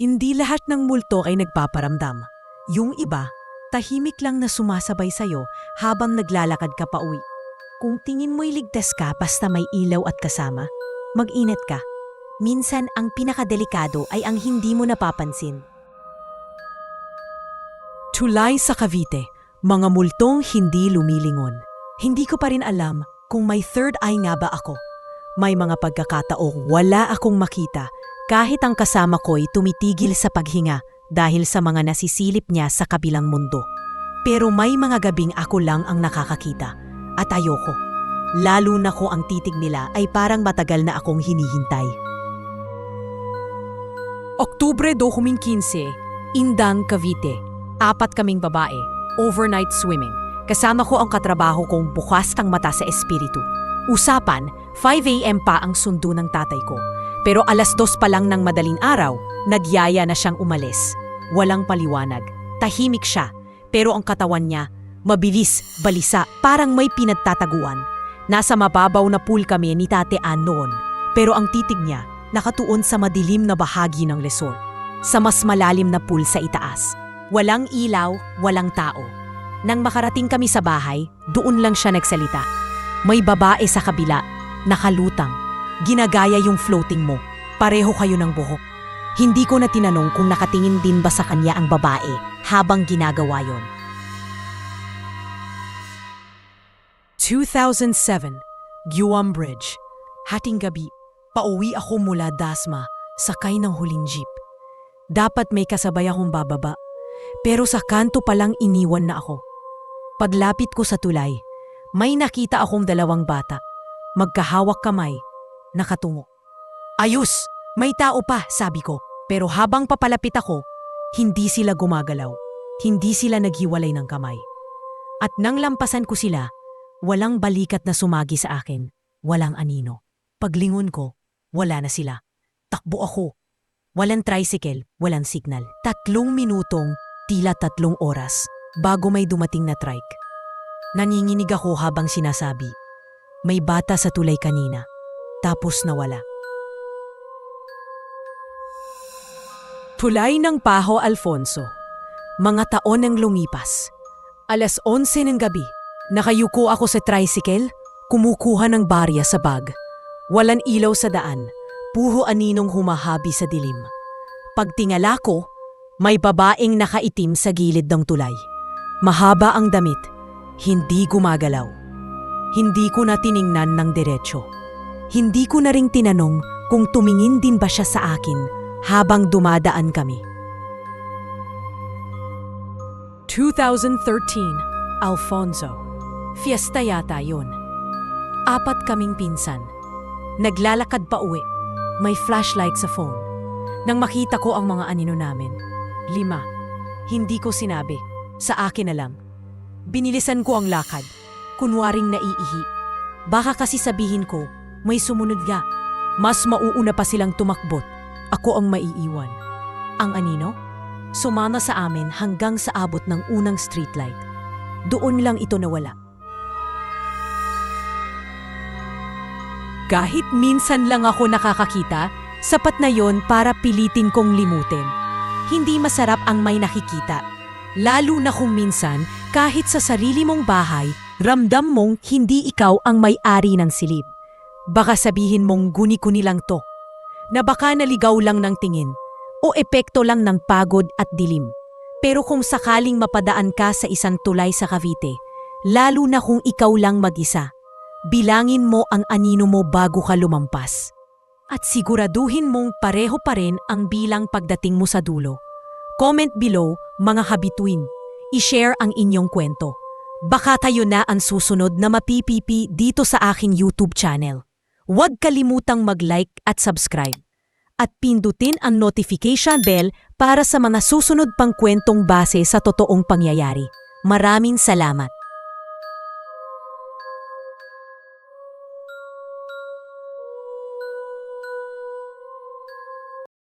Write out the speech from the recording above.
Hindi lahat ng multo ay nagpaparamdam. Yung iba, tahimik lang na sumasabay sa'yo habang naglalakad ka pa uwi. Kung tingin mo'y ligtas ka basta may ilaw at kasama, mag-inat ka. Minsan ang pinakadelikado ay ang hindi mo napapansin. Tulay sa Cavite, mga multong hindi lumilingon. Hindi ko pa rin alam kung may third eye nga ba ako. May mga pagkakataong wala akong makita kahit ang kasama ko'y tumitigil sa paghinga dahil sa mga nasisilip niya sa kabilang mundo. Pero may mga gabing ako lang ang nakakakita at ayoko. Lalo na kung ang titig nila ay parang matagal na akong hinihintay. Oktubre 2015, Indang, Cavite. Apat kaming babae, overnight swimming. Kasama ko ang katrabaho kong bukas ang mata sa espiritu. Usapan, 5 a.m. pa ang sundo ng tatay ko. Pero alas dos pa lang ng madaling araw, nagyaya na siyang umalis. Walang paliwanag. Tahimik siya. Pero ang katawan niya, mabilis, balisa, parang may pinagtataguan. Nasa mababaw na pool kami ni Tate Ann noon. Pero ang titig niya, nakatuon sa madilim na bahagi ng resort. Sa mas malalim na pool sa itaas. Walang ilaw, walang tao. Nang makarating kami sa bahay, doon lang siya nagsalita. May babae sa kabila, nakalutang. Ginagaya yung floating mo. Pareho kayo ng buhok. Hindi ko na tinanong kung nakatingin din ba sa kanya ang babae habang ginagawa yon. 2007, Guam Bridge. Hating gabi, pauwi ako mula Dasma, sakay ng huling jeep. Dapat may kasabay akong bababa, pero sa kanto palang iniwan na ako. Paglapit ko sa tulay, may nakita akong dalawang bata. Magkahawak kamay, nakatungo. Ayos! May tao pa, sabi ko. Pero habang papalapit ako, hindi sila gumagalaw. Hindi sila naghiwalay ng kamay. At nang lampasan ko sila, walang balikat na sumagi sa akin. Walang anino. Paglingon ko, wala na sila. Takbo ako. Walang tricycle, walang signal. Tatlong minutong, tila tatlong oras, bago may dumating na trike. Nanginginig ako habang sinasabi, may bata sa tulay kanina, tapos nawala. Tulay ng Paho Alfonso. Mga taon ang lumipas. Alas 11 ng gabi, nakayuko ako sa tricycle, kumukuha ng barya sa bag. Walang ilaw sa daan, puho aninong humahabi sa dilim. Pagtingala ko, may babaeng nakaitim sa gilid ng tulay. Mahaba ang damit, hindi gumagalaw. Hindi ko na tiningnan ng diretsyo. Hindi ko na ring tinanong kung tumingin din ba siya sa akin habang dumadaan kami. 2013, Alfonso. Fiesta yata yun. Apat kaming pinsan. Naglalakad pa uwi. May flashlight sa phone. Nang makita ko ang mga anino namin. Lima. Hindi ko sinabi. Sa akin na lang. Binilisan ko ang lakad. Kunwaring naiihi. Baka kasi sabihin ko, may sumunod ga. Mas mauuna pa silang tumakbot. Ako ang maiiwan. Ang anino? Sumama sa amin hanggang sa abot ng unang streetlight. Doon lang ito nawala. Kahit minsan lang ako nakakakita, sapat na yon para pilitin kong limutin. Hindi masarap ang may nakikita. Lalo na kung minsan, kahit sa sarili mong bahay, ramdam mong hindi ikaw ang may-ari ng silid. Baka sabihin mong guni-guni lang to na baka naligaw lang ng tingin o epekto lang ng pagod at dilim. Pero kung sakaling mapadaan ka sa isang tulay sa Cavite, lalo na kung ikaw lang mag-isa, bilangin mo ang anino mo bago ka lumampas. At siguraduhin mong pareho pa rin ang bilang pagdating mo sa dulo. Comment below, mga habituin. I-share ang inyong kwento. Baka tayo na ang susunod na mapipipi dito sa aking YouTube channel. Huwag kalimutang mag-like at subscribe. At pindutin ang notification bell para sa mga susunod pang kwentong base sa totoong pangyayari. Maraming salamat!